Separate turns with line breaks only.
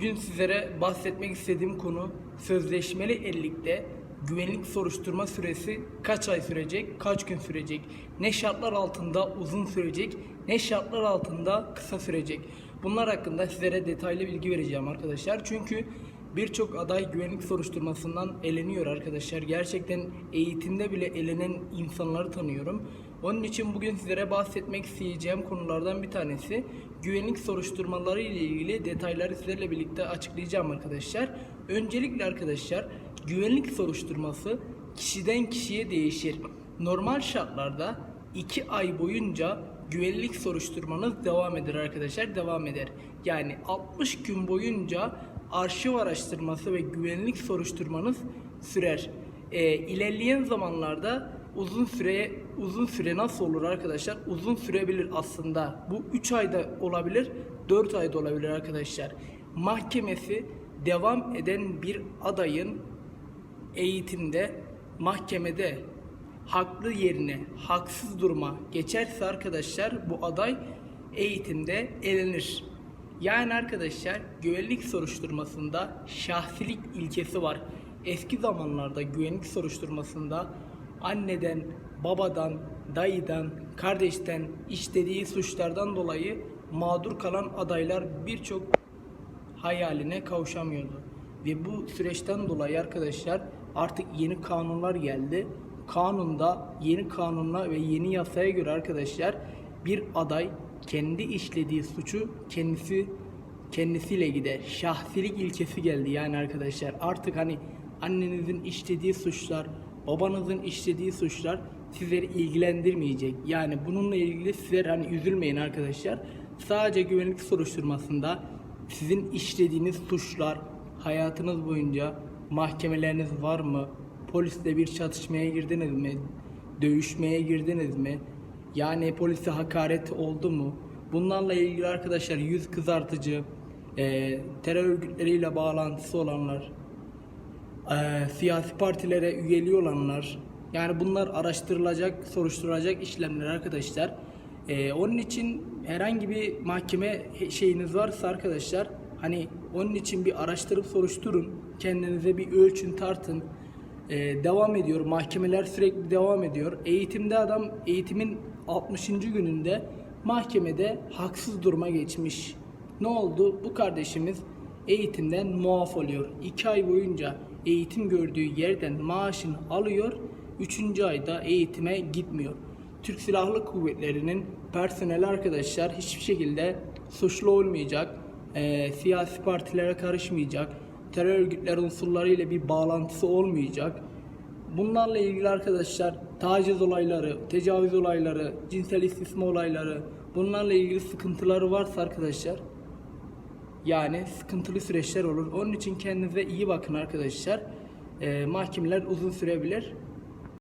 Bugün sizlere bahsetmek istediğim konu sözleşmeli evlilikte güvenlik soruşturma süresi kaç ay sürecek, kaç gün sürecek, ne şartlar altında uzun sürecek, ne şartlar altında kısa sürecek. Bunlar hakkında sizlere detaylı bilgi vereceğim arkadaşlar. Çünkü birçok aday güvenlik soruşturmasından eleniyor arkadaşlar. Gerçekten eğitimde bile elenen insanları tanıyorum. Onun için bugün sizlere bahsetmek isteyeceğim konulardan bir tanesi güvenlik soruşturmaları ile ilgili detayları sizlerle birlikte açıklayacağım arkadaşlar. Öncelikle arkadaşlar güvenlik soruşturması kişiden kişiye değişir. Normal şartlarda 2 ay boyunca güvenlik soruşturmanız devam eder arkadaşlar devam eder. Yani 60 gün boyunca arşiv araştırması ve güvenlik soruşturmanız sürer. Ee, ilerleyen zamanlarda uzun süre uzun süre nasıl olur arkadaşlar? Uzun sürebilir aslında. Bu 3 ayda olabilir, 4 ayda olabilir arkadaşlar. Mahkemesi devam eden bir adayın eğitimde mahkemede haklı yerine haksız duruma geçerse arkadaşlar bu aday eğitimde elenir. Yani arkadaşlar güvenlik soruşturmasında şahsilik ilkesi var. Eski zamanlarda güvenlik soruşturmasında anneden, babadan, dayıdan, kardeşten işlediği suçlardan dolayı mağdur kalan adaylar birçok hayaline kavuşamıyordu. Ve bu süreçten dolayı arkadaşlar artık yeni kanunlar geldi. Kanunda yeni kanunla ve yeni yasaya göre arkadaşlar bir aday kendi işlediği suçu kendisi kendisiyle gider. Şahsilik ilkesi geldi yani arkadaşlar. Artık hani annenizin işlediği suçlar, babanızın işlediği suçlar sizleri ilgilendirmeyecek. Yani bununla ilgili sizler hani üzülmeyin arkadaşlar. Sadece güvenlik soruşturmasında sizin işlediğiniz suçlar hayatınız boyunca mahkemeleriniz var mı? Polisle bir çatışmaya girdiniz mi? Dövüşmeye girdiniz mi? Yani polise hakaret oldu mu? Bunlarla ilgili arkadaşlar yüz kızartıcı, e, terör örgütleriyle bağlantısı olanlar, e, siyasi partilere üyeliği olanlar, yani bunlar araştırılacak, soruşturulacak işlemler arkadaşlar. E, onun için herhangi bir mahkeme şeyiniz varsa arkadaşlar, hani onun için bir araştırıp soruşturun, kendinize bir ölçün tartın. E, devam ediyor, mahkemeler sürekli devam ediyor. Eğitimde adam eğitimin 60. gününde mahkemede haksız duruma geçmiş. Ne oldu? Bu kardeşimiz eğitimden muaf oluyor. 2 ay boyunca eğitim gördüğü yerden maaşını alıyor. 3. ayda eğitime gitmiyor. Türk Silahlı Kuvvetleri'nin personeli arkadaşlar hiçbir şekilde suçlu olmayacak. Ee, siyasi partilere karışmayacak. Terör örgütler unsurlarıyla bir bağlantısı olmayacak. Bunlarla ilgili arkadaşlar taciz olayları, tecavüz olayları, cinsel istismar olayları bunlarla ilgili sıkıntıları varsa arkadaşlar yani sıkıntılı süreçler olur. Onun için kendinize iyi bakın arkadaşlar. Ee, mahkemeler uzun sürebilir.